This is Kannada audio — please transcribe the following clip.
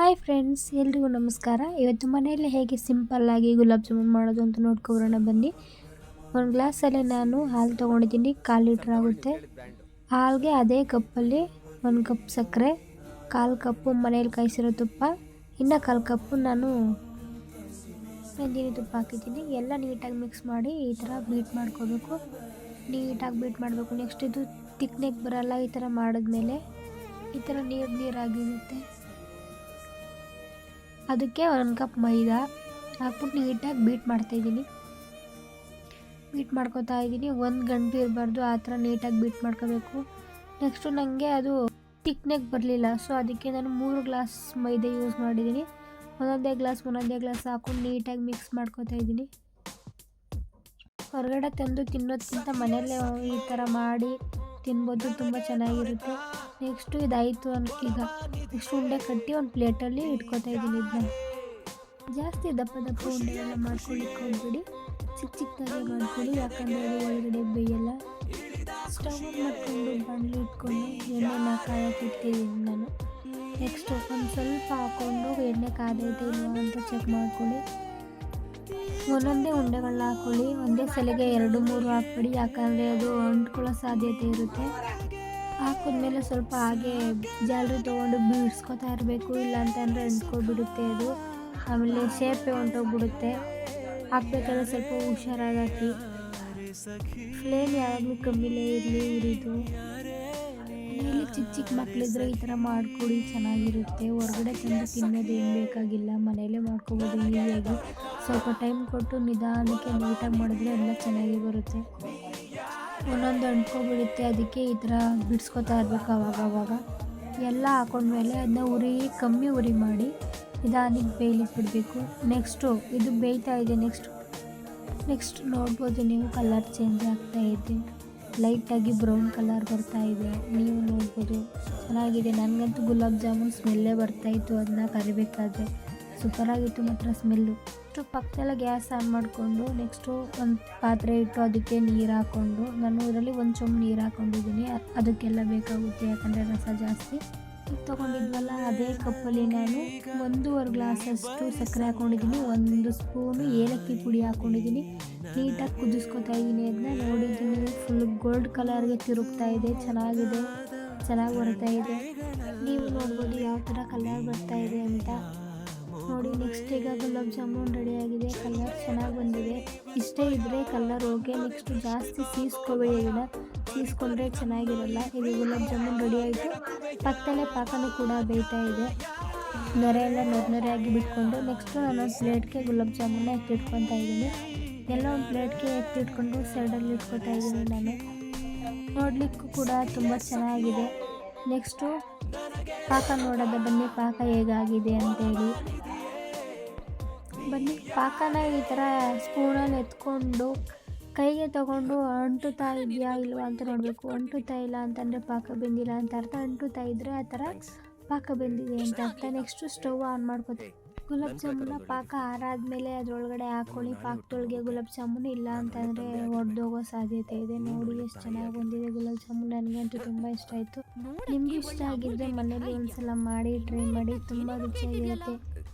ಹಾಯ್ ಫ್ರೆಂಡ್ಸ್, ಎಲ್ರಿಗೂ ನಮಸ್ಕಾರ. ಇವತ್ತು ಮನೆಯಲ್ಲಿ ಹೇಗೆ ಸಿಂಪಲ್ಲಾಗಿ ಗುಲಾಬ್ ಜಾಮೂನ್ ಮಾಡೋದು ಅಂತ ನೋಡ್ಕೊಬರೋಣ ಬನ್ನಿ. ಒಂದು ಗ್ಲಾಸಲ್ಲಿ ನಾನು ಹಾಲು ತೊಗೊಂಡಿದ್ದೀನಿ, ಕಾಲು ಲೀಟ್ರ್ ಆಗುತ್ತೆ. ಹಾಲಿಗೆ ಅದೇ ಕಪ್ಪಲ್ಲಿ ಒಂದು ಕಪ್ ಸಕ್ಕರೆ, ಕಾಲು ಕಪ್ಪು ಮನೆಯಲ್ಲಿ ಕಾಯಿಸಿರೋ ತುಪ್ಪ, ಇನ್ನು ಕಾಲು ಕಪ್ಪು ನಾನು ನಂದಿನಿ ತುಪ್ಪ ಹಾಕಿದ್ದೀನಿ. ಎಲ್ಲ ನೀಟಾಗಿ ಮಿಕ್ಸ್ ಮಾಡಿ ಈ ಥರ ಬೀಟ್ ಮಾಡ್ಕೋಬೇಕು. ನೀಟಾಗಿ ಬೀಟ್ ಮಾಡಬೇಕು. ನೆಕ್ಸ್ಟ್ ಇದು ತಿಕ್ನೆಕ್ ಬರಲ್ಲ ಈ ಥರ ಮಾಡಿದ್ಮೇಲೆ ಈ ಥರ ನೀರು ನೀರಾಗಿರುತ್ತೆ. ಅದಕ್ಕೆ ಒಂದು ಕಪ್ ಮೈದಾ ಹಾಕ್ಬಿಟ್ಟು ನೀಟಾಗಿ ಬೀಟ್ ಮಾಡ್ತಾಯಿದ್ದೀನಿ ಬೀಟ್ ಮಾಡ್ಕೋತಾ ಇದ್ದೀನಿ. ಒಂದು ಗಂಟೆ ಇರಬಾರ್ದು, ಆ ಥರ ನೀಟಾಗಿ ಬೀಟ್ ಮಾಡ್ಕೋಬೇಕು. ನೆಕ್ಸ್ಟು ನನಗೆ ಅದು ತಿಕ್ನೆಗೆ ಬರಲಿಲ್ಲ, ಸೊ ಅದಕ್ಕೆ ನಾನು ಮೂರು ಗ್ಲಾಸ್ ಮೈದಾ ಯೂಸ್ ಮಾಡಿದ್ದೀನಿ. ಒಂದೊಂದೇ ಗ್ಲಾಸ್ ಒಂದೊಂದೇ ಗ್ಲಾಸ್ ಹಾಕೊಂಡು ನೀಟಾಗಿ ಮಿಕ್ಸ್ ಮಾಡ್ಕೊತಾ ಇದ್ದೀನಿ. ಹೊರಗಡೆ ತಂದು ತಿನ್ನೋದಕ್ಕಿಂತ ಮನೆಯಲ್ಲೇ ಈ ಥರ ಮಾಡಿ ತಿನ್ಬೋದು, ತುಂಬ ಚೆನ್ನಾಗಿರುತ್ತೆ. ನೆಕ್ಸ್ಟು ಇದಾಯಿತು ಅನ್, ಈಗ ನೆಕ್ಸ್ಟ್ ಉಂಡೆ ಕಟ್ಟಿ ಒಂದು ಪ್ಲೇಟಲ್ಲಿ ಇಟ್ಕೊತಾ ಇದ್ದೀನಿ ಇದನ್ನ ಜಾಸ್ತಿ ದಪ್ಪ ದಪ್ಪ ಉಂಡೆಗಳನ್ನ ಮಾಡ್ಕೊಳ್ಳಿಕ್ಕೆ ಹೋಗ್ಬಿಡಿ ಚಿಕ್ಕ ಚಿಕ್ಕದಾಗಿ ಮಾಡ್ಕೊಳ್ಳಿ, ಯಾಕಂದರೆ ಅದು ಒಳಗಡೆ ಬೇಯಲ್ಲ. ಸ್ಟವ್ ಮಾಡ್ಕೊಂಡು ಬಾಣಲಿ ಇಟ್ಕೊಂಡು ಎಣ್ಣೆನ ಕಾಯಕ್ಕೆ ಇಟ್ಟಿದ್ದೀನಿ ನಾನು. ನೆಕ್ಸ್ಟ್ ಒಂದು ಸ್ವಲ್ಪ ಹಾಕ್ಕೊಂಡು ಎಣ್ಣೆ ಕಾದೈತೆ ಇಲ್ಲ ಅಂತ ಚೆಕ್ ಮಾಡ್ಕೊಳ್ಳಿ. ಒಂದೊಂದೇ ಉಂಡೆಗಳನ್ನ ಹಾಕ್ಕೊಳ್ಳಿ ಒಂದೇ ಸಲಿಗೆ ಎರಡು ಮೂರು ಹಾಕ್ಬಿಡಿ, ಯಾಕಂದರೆ ಅದು ಅಂಟ್ಕೊಳ್ಳೋ ಸಾಧ್ಯತೆ ಇರುತ್ತೆ. ಹಾಕಿದ್ಮೇಲೆ ಸ್ವಲ್ಪ ಹಾಗೆ ಜಾಲರಿ ತೊಗೊಂಡು ಬೀಡ್ಸ್ಕೊತಾ ಇರಬೇಕು ಇಲ್ಲ ಅಂತಂದರೆ ಅಂಟ್ಕೊಬಿಡುತ್ತೆ ಅದು. ಆಮೇಲೆ ಶೇಪೆ ಹೊಂಟೋಗ್ಬಿಡುತ್ತೆ. ಹಾಕ್ಬೇಕಾದ್ರೆ ಸ್ವಲ್ಪ ಹುಷಾರಾಗಿ ಫ್ಲೇಮ್ ಯಾವಾಗಲೂ ಕಮ್ಮಿಲೇ ಇರಲಿ ಉರಿದು. ಇಲ್ಲಿ ಚಿಕ್ಕ ಚಿಕ್ಕ ಮಕ್ಕಳಿದ್ರೆ ಈ ಥರ ಮಾಡಿಕೊಡಿ, ಚೆನ್ನಾಗಿರುತ್ತೆ. ಹೊರಗಡೆ ತಂದು ತಿನ್ನೋದು ಏನು ಬೇಕಾಗಿಲ್ಲ ಮನೆಯಲ್ಲೇ ಮಾಡ್ಕೊಬೋದು ಈಸಿಯಾಗಿ. ಸ್ವಲ್ಪ ಟೈಮ್ ಕೊಟ್ಟು ನಿಧಾನಕ್ಕೆ ನೀಟಾಗಿ ಮಾಡಿದ್ರೆ ಎಲ್ಲ ಚೆನ್ನಾಗಿ ಬರುತ್ತೆ. ಒಂದೊಂದು ಅಂಟ್ಕೊಬಿಡುತ್ತೆ, ಅದಕ್ಕೆ ಈ ಥರ ಬಿಡಿಸ್ಕೊತಾ ಇರಬೇಕು ಅವಾಗ ಅವಾಗ ಎಲ್ಲ ಹಾಕೊಂಡ್ಮೇಲೆ ಅದನ್ನ ಉರಿ, ಕಮ್ಮಿ ಉರಿ ಮಾಡಿ ನಿಧಾನಕ್ಕೆ ಬೇಯ್ಲಿಕ್ಕೆ ಬಿಡಬೇಕು ನೆಕ್ಸ್ಟು ಇದು ಬೇಯ್ತಾ ಇದೆ. ನೆಕ್ಸ್ಟ್ ನೆಕ್ಸ್ಟ್ ನೋಡ್ಬೋದು ನೀವು ಕಲರ್ ಚೇಂಜ್ ಆಗ್ತಾ ಇದೆ. ಲೈಟಾಗಿ ಬ್ರೌನ್ ಕಲರ್ ಬರ್ತಾ ಇದೆ. ನೀವು ನೋಡ್ಬೋದು. ಚೆನ್ನಾಗಿದೆ. ನನಗಂತೂ ಗುಲಾಬ್ ಜಾಮೂನ್ ಸ್ಮೆಲ್ಲೇ ಬರ್ತಾಯಿತ್ತು ಅದನ್ನ ಕರಿಬೇಕಾದ್ರೆ. ಸೂಪರಾಗಿತ್ತು ಮಾತ್ರ ಸ್ಮೆಲ್ಲು ನೆಕ್ಸ್ಟು ಪಕ್ಕದೆಲ್ಲ ಗ್ಯಾಸ್ ಆನ್ ಮಾಡಿಕೊಂಡು ನೆಕ್ಸ್ಟು ಒಂದು ಪಾತ್ರೆ ಇಟ್ಟು ಅದಕ್ಕೆ ನೀರು ಹಾಕ್ಕೊಂಡು ನಾನು ಇದರಲ್ಲಿ ಒಂದು ಚೊಂಬು ನೀರು ಹಾಕ್ಕೊಂಡಿದ್ದೀನಿ ಅದಕ್ಕೆಲ್ಲ ಬೇಕಾಗುತ್ತೆ, ಯಾಕಂದರೆ ರಸ ಜಾಸ್ತಿ. ತೊಗೊಂಡಿದ್ವಲ್ಲ, ಅದೇ ಕಪ್ಪಲ್ಲಿ ನಾನು ಒಂದೂವರೆ ಗ್ಲಾಸಷ್ಟು ಸಕ್ಕರೆ ಹಾಕ್ಕೊಂಡಿದ್ದೀನಿ ಒಂದು ಸ್ಪೂನು ಏಲಕ್ಕಿ ಪುಡಿ ಹಾಕ್ಕೊಂಡಿದ್ದೀನಿ ನೀಟಾಗಿ ಕುದಿಸ್ಕೊತಾ ಇದ್ದೀನಿ ಅದನ್ನ ನೋಡಿದ್ದೀನಿ ಫುಲ್ ಗೋಲ್ಡ್ ಕಲರ್ಗೆ ತಿರುಗ್ತಾ ಇದೆ. ಚೆನ್ನಾಗಿದೆ. ಚೆನ್ನಾಗಿ ಬರ್ತಾ ಇದೆ. ನೀವು ನೋಡ್ಬೋದು ಯಾವ ಥರ ಕಲರ್ ಬರ್ತಾ ಇದೆ ಅಂತ. ನೋಡಿ ನೆಕ್ಸ್ಟ್ ಈಗ ಗುಲಾಬ್ ಜಾಮೂನ್ ರೆಡಿಯಾಗಿದೆ ಕಲರ್ ಚೆನ್ನಾಗಿ ಬಂದಿದೆ. ಇಷ್ಟೇ ಇದ್ದರೆ ಕಲರ್ ಓಕೆ ನೆಕ್ಸ್ಟ್ ಜಾಸ್ತಿ ಸೀಸ್ಕೋಬೇಡಿ ಇದನ್ನು ಸೀಸ್ಕೊಂಡ್ರೆ ಚೆನ್ನಾಗಿರಲ್ಲ. ಈಗ ಗುಲಾಬ್ ಜಾಮೂನ್ ರೆಡಿ ಆಯಿತು. ಪಕ್ಕದಲ್ಲೇ ಪಾಕನೂ ಕೂಡ ಬೇಯ್ತಾ ಇದೆ. ನೊರೆ ಎಲ್ಲ ನೊರೆ ನೊರೆಯಾಗಿ ಬಿಟ್ಕೊಂಡು ನೆಕ್ಸ್ಟು ನಾನು ಪ್ಲೇಟ್ಗೆ ಗುಲಾಬ್ ಜಾಮೂನ ಎತ್ತಿಟ್ಕೊತಾ ಇದ್ದೀನಿ. ಎಲ್ಲ ಒಂದು ಪ್ಲೇಟ್ಗೆ ಎತ್ತಿಟ್ಕೊಂಡು ಸೈಡಲ್ಲಿ ಇಟ್ಕೊತಾ ಇದ್ದೀನಿ ನಾನು. ನೋಡಲಿಕ್ಕೂ ಕೂಡ ತುಂಬ ಚೆನ್ನಾಗಿದೆ. ನೆಕ್ಸ್ಟು ಪಾಕ ನೋಡೋದ ಬನ್ನಿ, ಪಾಕ ಹೇಗಾಗಿದೆ ಅಂತೇಳಿ. ಬನ್ನಿ. ಪಾಕನ ಈ ಥರ ಸ್ಪೂನಲ್ಲಿ ಎತ್ಕೊಂಡು ಕೈಗೆ ತಗೊಂಡು ಅಂಟುತ್ತಾ ಇದೆಯಾ ಇಲ್ವಾ ಅಂತ ನೋಡಬೇಕು. ಅಂಟುತ್ತಾ ಇಲ್ಲ ಅಂತಂದರೆ ಪಾಕ ಬೆಂದಿಲ್ಲ ಅಂತ ಅರ್ಥ. ಅಂಟುತ್ತಾ ಇದ್ದರೆ ಆ ಥರ ಪಾಕ ಬೆಂದಿದೆ ಅಂತ ಅರ್ಥ. ನೆಕ್ಸ್ಟು ಸ್ಟವ್ ಆನ್ ಮಾಡ್ಕೊತೀವಿ ಗುಲಾಬ್ ಜಾಮೂನ ಪಾಕ ಆರಾದ್ಮೇಲೆ ಅದರೊಳಗಡೆ ಹಾಕೊಳ್ಳಿ. ಪಾಕದೊಳಗೆ ಗುಲಾಬ್ ಜಾಮೂನು ಇಲ್ಲ ಅಂತಂದರೆ ಒಡೆದೋಗೋ ಸಾಧ್ಯತೆ ಇದೆ. ನೋಡಿ ಎಷ್ಟು ಚೆನ್ನಾಗಿ ಬಂದಿದೆ ಗುಲಾಬ್ ಜಾಮೂನ್. ನನಗಂತೂ ತುಂಬ ಇಷ್ಟ ಆಯಿತು. ನಿಮಗೆ ಇಷ್ಟ ಆಗಿದ್ದರೆ ಮನೇಲಿ ಒಂದ್ಸಲ ಮಾಡಿ, ಟ್ರೈ ಮಾಡಿ. ತುಂಬ ರುಚಿಯಾಗಿರುತ್ತೆ.